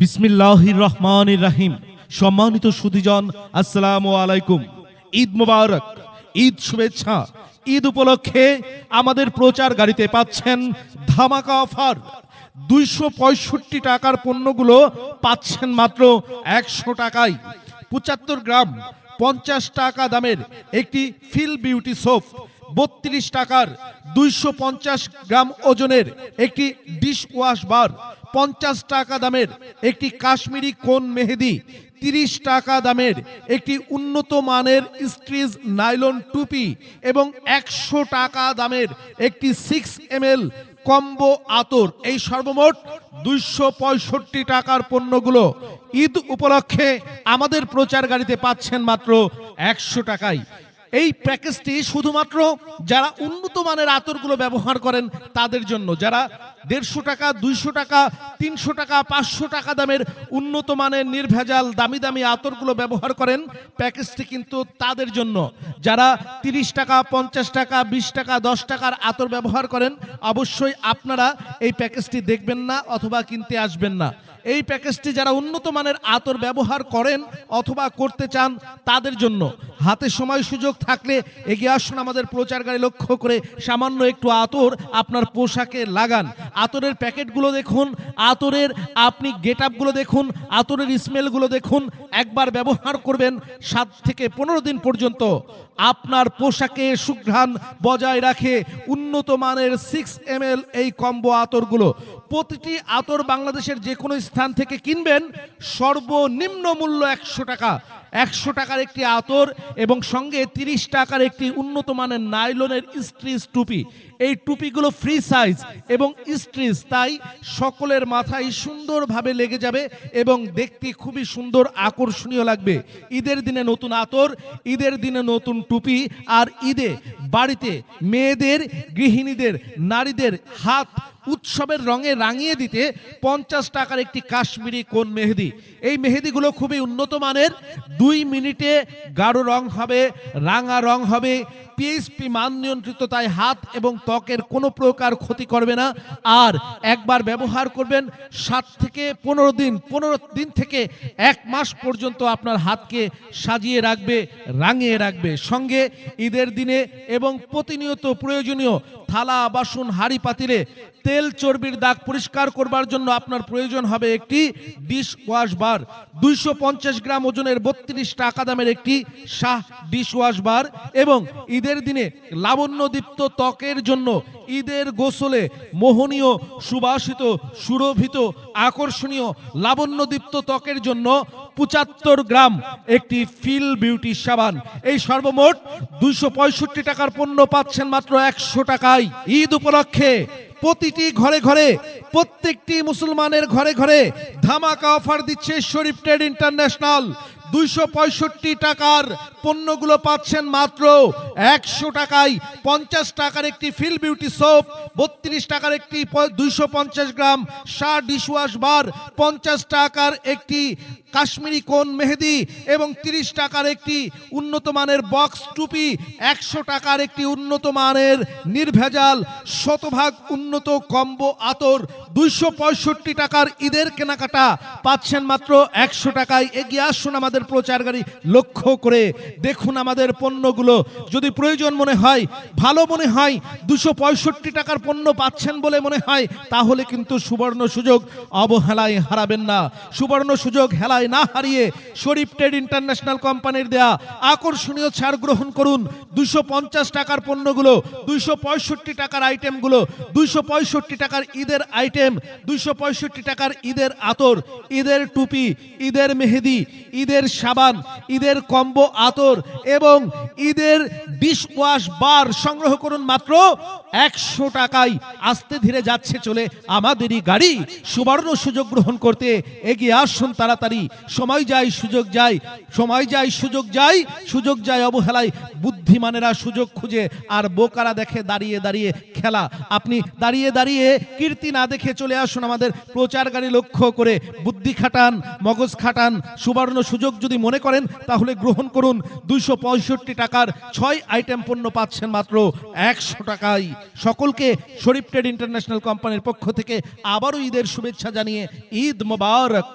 বিসমিল্লাহির রহমানির রাহিম। সম্মানিত সুদীজন আসসালামু আলাইকুম। ঈদ মোবারক, ঈদ শুভেচ্ছা। ঈদ উপলক্ষে আমাদের প্রচার গাড়িতে পাচ্ছেন ধামাকা অফার। দুইশো পঁয়ষট্টি টাকার পণ্যগুলো পাচ্ছেন মাত্র একশো টাকায়। পঁচাত্তর গ্রাম, পঞ্চাশ টাকা দামের একটি ফিল বিউটি সোপ। বত্রিশ টাকার দুইশো পঞ্চাশ গ্রাম ওজনের একটি ডিশ ওয়াশ বার। পঞ্চাশ টাকা দামের একটি কাশ্মীরি কোন মেহেদি, তিরিশ টাকা দামের একটি উন্নত মানের স্ট্রিজ নাইলন টুপি এবং একশো টাকা দামের একটি সিক্স এম এল কম্বো আতর। এই সর্বমোট দুইশো পঁয়ষট্টি টাকার পণ্যগুলো ঈদ উপলক্ষে আমাদের প্রচার গাড়িতে পাচ্ছেন মাত্র একশো টাকায়। এই প্যাকেজটি শুধুমাত্র যারা উন্নত মানের আতরগুলো ব্যবহার করেন তাদের জন্য, যারা দেড়শো টাকা, দুইশো টাকা, তিনশো টাকা, পাঁচশো টাকা দামের উন্নত মানের নির্ভেজাল দামি দামি আতরগুলো ব্যবহার করেন প্যাকেজটি কিন্তু তাদের জন্য। যারা তিরিশ টাকা, পঞ্চাশ টাকা, বিশ টাকা, দশ টাকার আতর ব্যবহার করেন, অবশ্যই আপনারা এই প্যাকেজটি দেখবেন না অথবা কিনতে আসবেন না। এই প্যাকেজটি যারা উন্নত মানের আতর ব্যবহার করেন অথবা করতে চান তাদের জন্য। হাতে সময় সুযোগ থাকলে এগিয়ে আসুন আমাদের প্রচার লক্ষ্য করে সামান্য একটু আতর আপনার পোশাকে লাগান। আতরের প্যাকেটগুলো দেখুন, আতরের আপনি গেট আপগুলো দেখুন, আতরের স্মেলগুলো দেখুন, একবার ব্যবহার করবেন সাত থেকে পনেরো দিন পর্যন্ত। আপনার পোশাকে সুঘ্রাণ বজায় রাখে উন্নত মানের সিক্স এম এই কম্বো আতরগুলো। প্রতিটি আতর বাংলাদেশের যে কোনো স্থান থেকে কিনবেন সর্বনিম্ন মূল্য একশো টাকা। একশো টাকার একটি আতর এবং সঙ্গে তিরিশ টাকার একটি উন্নত মানের নাইলনের স্ট্রিজ টুপি। এই টুপিগুলো ফ্রি সাইজ এবং স্ট্রিজ তাই সকলের মাথায় সুন্দরভাবে লেগে যাবে এবং দেখতে খুবই সুন্দর, আকর্ষণীয় লাগবে। ঈদের দিনে নতুন আতর, ঈদের দিনে নতুন টুপি, আর ঈদে বাড়িতে মেয়েদের, গৃহিণীদের, নারীদের হাত উৎসবের রঙে রাঙিয়ে দিতে পঞ্চাশ টাকার একটি কাশ্মীরি কোন মেহেদি। এই মেহেদিগুলো খুবই উন্নত মানের। দুই মিনিটে গাঢ় রং হবে, রাঙা রং হবে পিএইচপি মান নিয়ন্ত্রিত তাই হাত এবং ত্বকের কোনো প্রকার ক্ষতি করবে না। আর একবার ব্যবহার করবেন সাত থেকে পনেরো দিন পনেরো দিন থেকে এক মাস পর্যন্ত আপনার হাতকে সাজিয়ে রাখবে, রাঙিয়ে রাখবে। সঙ্গে ঈদের দিনে এবং প্রতিনিয়ত প্রয়োজনীয় থালা, বাসন, হাঁড়ি পাতিলে তেল চর্বির দাগ পরিষ্কার করবার জন্য আপনার প্রয়োজন হবে একটি ডিশ ওয়াশ বার। দুইশো পঞ্চাশ গ্রাম ওজনের বত্রিশ টাকা দামের একটি শাহ ডিশ ওয়াশ বার এবং ঈদের দিনে লাবণ্যদীপ্ত ত্বকের জন্য ঈদের গোসলে মোহনীয়, সুবাসিত, সুরভিত, আকর্ষণীয় লাবণ্যদীপ্ত ত্বকের জন্য পঁচাত্তর গ্রাম একটি ফিল বিউটি সাবান। এই সর্বমোট দুইশো পঁয়ষট্টি টাকার পণ্য পাচ্ছেন মাত্র একশো টাকায়। ঈদ উপলক্ষে প্রতিটি ঘরে ঘরে, প্রত্যেকটি মুসলমানের ঘরে ঘরে ধামাকা অফার দিচ্ছে শরীফ ট্রেড ইন্টারন্যাশনাল। দুইশো পঁয়ষট্টি টাকার পণ্যগুলো পাচ্ছেন মাত্র একশো টাকায় পঞ্চাশ টাকার একটি ফিল বিউটি সোপ, বত্রিশ টাকার একটি দুইশো পঞ্চাশ গ্রাম সার ডিশওয়াশ বার, পঞ্চাশ টাকার একটি কাশ্মীরি কোন মেহেদি এবং তিরিশ টাকার একটি উন্নত মানের বক্স টুপি, একশো টাকার একটি উন্নত মানের নির্ভেজাল শতভাগ উন্নত কম্বো আতর, দুইশো পঁয়ষট্টি টাকার ঈদের কেনাকাটা পাচ্ছেন মাত্র একশো টাকায়। এগিয়ে আসুন আমাদের প্রচার গাড়ি লক্ষ্য করে দেখুন আমাদের পণ্যগুলো। যদি প্রয়োজন মনে হয়, ভালো মনে হয়, দুশো পঁয়ষট্টি টাকার পণ্য পাচ্ছেন বলে মনে হয়, তাহলে কিন্তু সুবর্ণ সুযোগ অবহেলায় হারাবেন না। সুবর্ণ সুযোগ হেলায় না হারিয়ে শরীফ ট্রেড ইন্টারন্যাশনাল কোম্পানির দেয়া আকর্ষণীয় ছাড় গ্রহণ করুন। দুশো পঞ্চাশ টাকার পণ্যগুলো দুইশো পঁয়ষট্টি টাকার আইটেমগুলো দুইশো পঁয়ষট্টি টাকার ঈদের আইটেম দুইশো পঁয়ষট্টি টাকার ঈদের আতর, ঈদের টুপি, ঈদের মেহেদি, ঈদের সাবান, ঈদের কম্বো, আতর এবং ঈদের ডিশ ওয়াশ বার সংগ্রহ করুন মাত্র একশো টাকায়। আস্তে ধীরে যাচ্ছে চলে আমাদেরই গাড়ি। সুবর্ণ সুযোগ গ্রহণ করতে এগিয়ে আসুন তাড়াতাড়ি। সময় যায়, সুযোগ যায়, সময় যায়, সুযোগ যায় সুযোগ যায় অবহেলায়। বুদ্ধিমানেরা সুযোগ খুঁজে আর বোকারা দেখে দাঁড়িয়ে দাঁড়িয়ে খেলা। আপনি দাঁড়িয়ে দাঁড়িয়ে কীর্তি না দেখে চলে আসুন আমাদের প্রচার গাড়ি লক্ষ্য করে। বুদ্ধি খাটান, মগজ খাটান, সুবর্ণ সুযোগ যদি মনে করেন, তাহলে গ্রহণ করুন। দুইশো পঁয়ষট্টি টাকার ছয় আইটেম পণ্য পাচ্ছেন মাত্র একশো টাকায় সকলকে শরীফ ট্রেড ইন্টারন্যাশনাল কোম্পানির পক্ষ থেকে আবারও ঈদের শুভেচ্ছা জানিয়ে ঈদ মোবারক।